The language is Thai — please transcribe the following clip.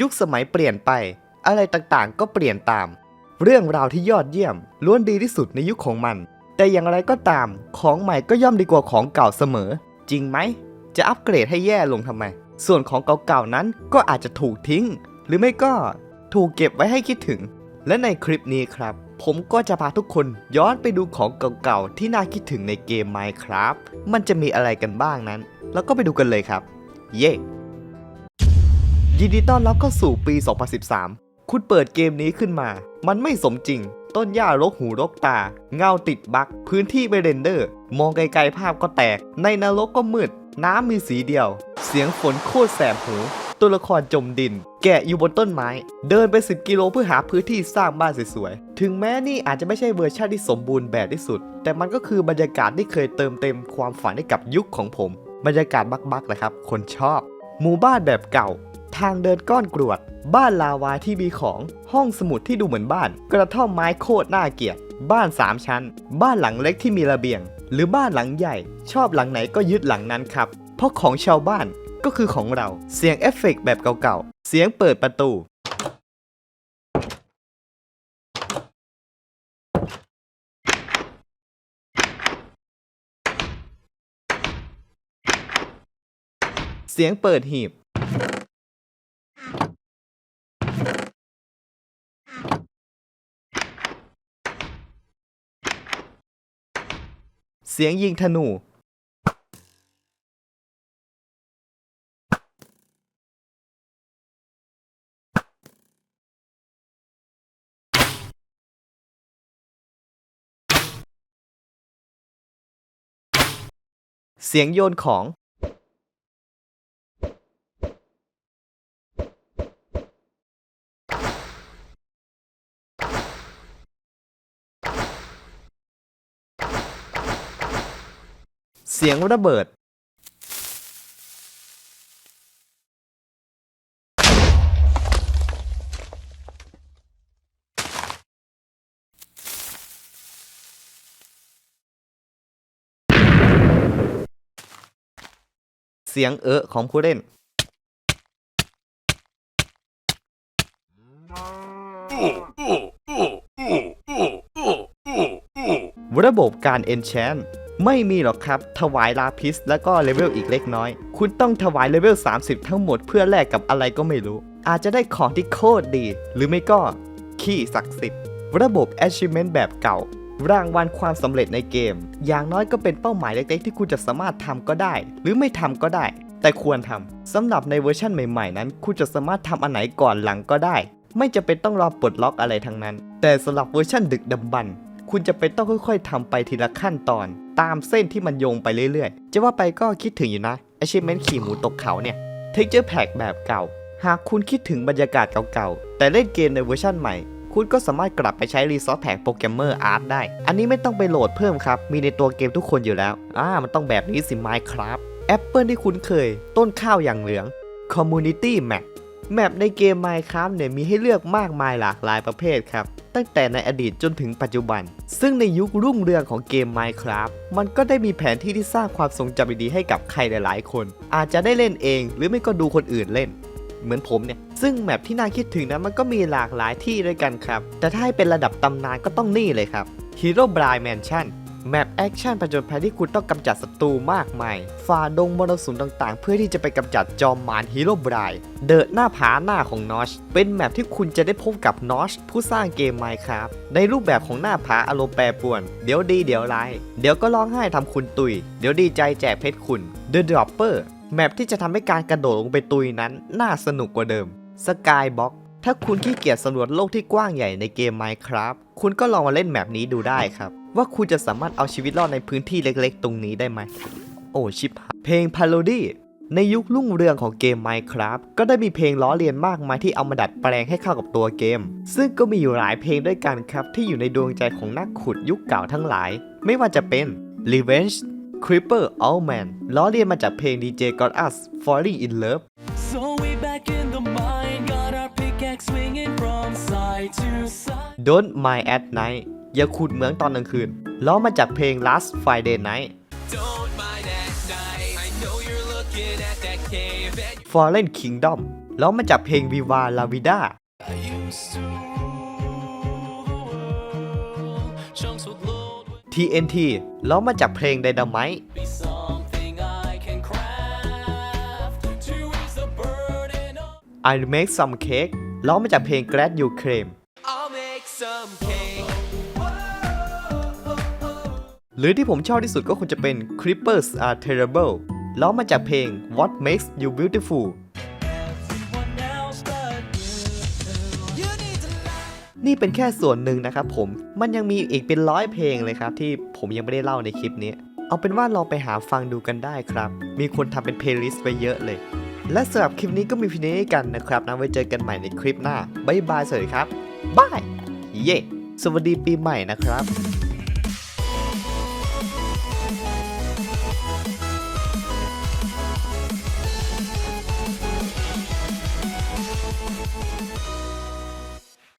ยุคสมัยเปลี่ยนไป อะไรต่างๆ ก็เปลี่ยนตาม เรื่องราวที่ยอดเยี่ยมล้วนดีที่สุดในยุคของมัน แต่อย่างไรก็ตาม ของใหม่ก็ย่อมดีกว่าของเก่าเสมอ จริงไหม จะอัปเกรดให้แย่ลงทำไม ส่วนของเก่าๆนั้นก็อาจจะถูกทิ้ง หรือไม่ก็ถูกเก็บไว้ให้คิดถึง และในคลิปนี้ครับ ผมก็จะพาทุกคนย้อนไปดูของเก่าๆที่น่าคิดถึงในเกม Minecraft มันจะมีอะไรกันบ้างนั้น แล้วก็ไปดูกันเลยครับ เย้ ยินดีต้อนรับเข้าสู่ปี 2013 คุณเปิดเกมนี้ขึ้นมา มันไม่สมจริง ต้นหญ้ารกหูรกตา เงาติดบัก พื้นที่ไม่เรนเดอร์ มองไกลๆภาพก็แตก ในนรกก็มืด น้ำมีสีเดียว เสียงฝนโคตรแสบหู ตัวละครจมดิน แกะอยู่บนต้นไม้ เดินไป 10 กิโลเพื่อหาพื้นที่สร้างบ้านสวยๆ ถึงแม้นี่อาจจะไม่ใช่เวอร์ชันที่สมบูรณ์แบบที่สุด แต่มันก็คือบรรยากาศที่เคยเติมเต็มความฝันให้กับยุคของผม บรรยากาศบักๆนะครับ คนชอบ หมู่บ้านแบบเก่า ทางเดินก้อนกรวด บ้านลาวาที่มีของ ห้องสมุดที่ดูเหมือนบ้าน กระท่อมไม้โคตรน่าเกลียด บ้าน3ชั้น บ้านหลังเล็กที่มีระเบียง หรือบ้านหลังใหญ่ ชอบหลังไหนก็ยึดหลังนั้นครับ เพราะของชาวบ้านก็คือของเรา เสียงเอฟเฟกต์แบบเก่าๆ เสียงเปิดประตู เสียงเปิดหีบ สียงยิงธนู เสียงโยนของ เสียงระเบิด เสียงเอะของผู้เล่น ระบบการ enchant ไม่มีหรอกครับ ถวายลาพิสแล้วก็เลเวลอีกเล็กน้อย คุณต้องถวายเลเวล 30 ทั้งหมดเพื่อแลกกับอะไรก็ไม่รู้ อาจจะได้ของที่โคตรดี หรือไม่ก็ ขี้ศักดิ์สิทธิ์ ระบบ achievement แบบเก่า รางวัลความสำเร็จในเกม อย่างน้อยก็เป็นเป้าหมายเล็กๆ ที่คุณจะสามารถทำก็ได้ หรือไม่ทำก็ได้ แต่ควรทำสำหรับในเวอร์ชันใหม่ ๆ นั้น คุณจะสามารถทำอันไหนก่อนหลังก็ได้ ไม่จะเป็นต้องรอปลดล็อกอะไรทั้งนั้น แต่สำหรับเวอร์ชันดึกดำบรร คุณจะเป็นต้องค่อยๆทำไปทีละขั้นตอน ตามเส้นที่มันโยงไปเรื่อยๆ จะว่าไปก็คิดถึงอยู่นะ achievement ขี่หมูตกเขาเนี่ย texture pack แบบเก่า หากคุณคิดถึงบรรยากาศเก่าๆ แต่เล่นเกมในเวอร์ชันใหม่ คุณก็สามารถกลับไปใช้ Resource Pack Programmer Art ได้ อันนี้ไม่ต้องไปโหลดเพิ่มครับ มีในตัวเกมทุกคนอยู่แล้ว อ่า มันต้องแบบนี้สิ Minecraft แอปเปิลที่คุ้นเคย ต้นข้าวอย่างเหลือง Community Map แมปในเกม Minecraft เนี่ยมีให้เลือกมากมายหลากหลายประเภทครับ ตั้งแต่ในอดีตจนถึงปัจจุบัน ซึ่งในยุครุ่งเรืองของเกม Minecraft มันก็ได้มีแผนที่ที่สร้างความทรงจำดีๆให้กับใครหลายๆ คน อาจจะได้เล่นเอง หรือไม่ก็ดูคนอื่นเล่น เหมือนผมเนี่ย ซึ่งแมปที่น่าคิดถึงนะมันก็มีหลากหลายที่ด้วยกันครับ แต่ถ้าให้เป็นระดับตำนานก็ต้องนี่เลยครับ Hero Bride Mansion แมปแอคชั่นผจญภัยที่คุณต้องกำจัดศัตรูมากมายฝ่าดงมรสุมต่างๆ เพื่อที่จะไปกำจัดจอมมารฮีโร่บรายเดินหน้าผาหน้าของนอชเป็นแมปที่คุณจะได้พบกับนอชผู้สร้างเกม Minecraft ในรูปแบบของหน้าผาอารมณ์แปรปรวน เดี๋ยวดีเดี๋ยวร้ายเดี๋ยวก็ร้องไห้ทำคุณตุย เดี๋ยวดีใจแจกเพชรคุณ The Dropper แมปที่จะทำให้การกระโดดลงไปตุยนั้น น่าสนุกกว่าเดิม Skybox ถ้าคุณขี้เกียจสำรวจโลกที่กว้างใหญ่ในเกม Minecraft คุณก็ลองมาเล่นแมปนี้ดูได้ครับ ว่าคุณจะสามารถเอาชีวิตรอดในพื้นที่เล็กๆ ตรงนี้ได้ไหม โอ้ชิบหายเพลง Parody ในยุครุ่งเรืองของเกม Minecraft ก็ได้มีเพลงล้อเลียนมากมายที่เอามาดัดแปลงให้เข้ากับตัวเกม ซึ่งก็มีอยู่หลายเพลงด้วยกันครับ ที่อยู่ในดวงใจของนักขุดยุคเก่าทั้งหลาย ไม่ว่าจะเป็น Revenge Creeper All Man ล้อเลียนมาจากเพลง DJ Got Us Falling in Love So we back in the mine, got our pickaxe swinging from side to side. Don't Mind at Night อย่าขุดเหมืองตอนกลางคืนล้อมาจากเพลง Last Friday Night Don't mind at night. I know you're looking at that cave and Fallen Kingdom ล้อมาจากเพลง Viva La Vida I used to chunks would load would TNT ล้อมาจากเพลง Dynamite be something I can craft to ease the burden of I Make Some Cake ล้อมาจากเพลง Glad You Came I'll make some cake หรือที่ผมชอบที่สุดก็คงจะเป็น Creepers Are Terrible ล้อมาจากเพลง What Makes You Beautiful everyone else but you you need to lie นี่เป็นแค่ส่วนหนึ่งนะครับผม มันยังมีอีกเป็นร้อยเพลงเลยครับ ที่ผมยังไม่ได้เล่าในคลิปนี้ เอาเป็นว่าลองไปหาฟังดูกันได้ครับ มีคนทำเป็นเพลย์ลิสต์ไว้เยอะเลย และสำหรับคลิปนี้ก็มีเพียงนี้กันนะครับนะไว้เจอกันใหม่ในคลิปหน้า บ๊ายบายสวัสดีครับบาย เย่สวัสดีปีใหม่นะครับ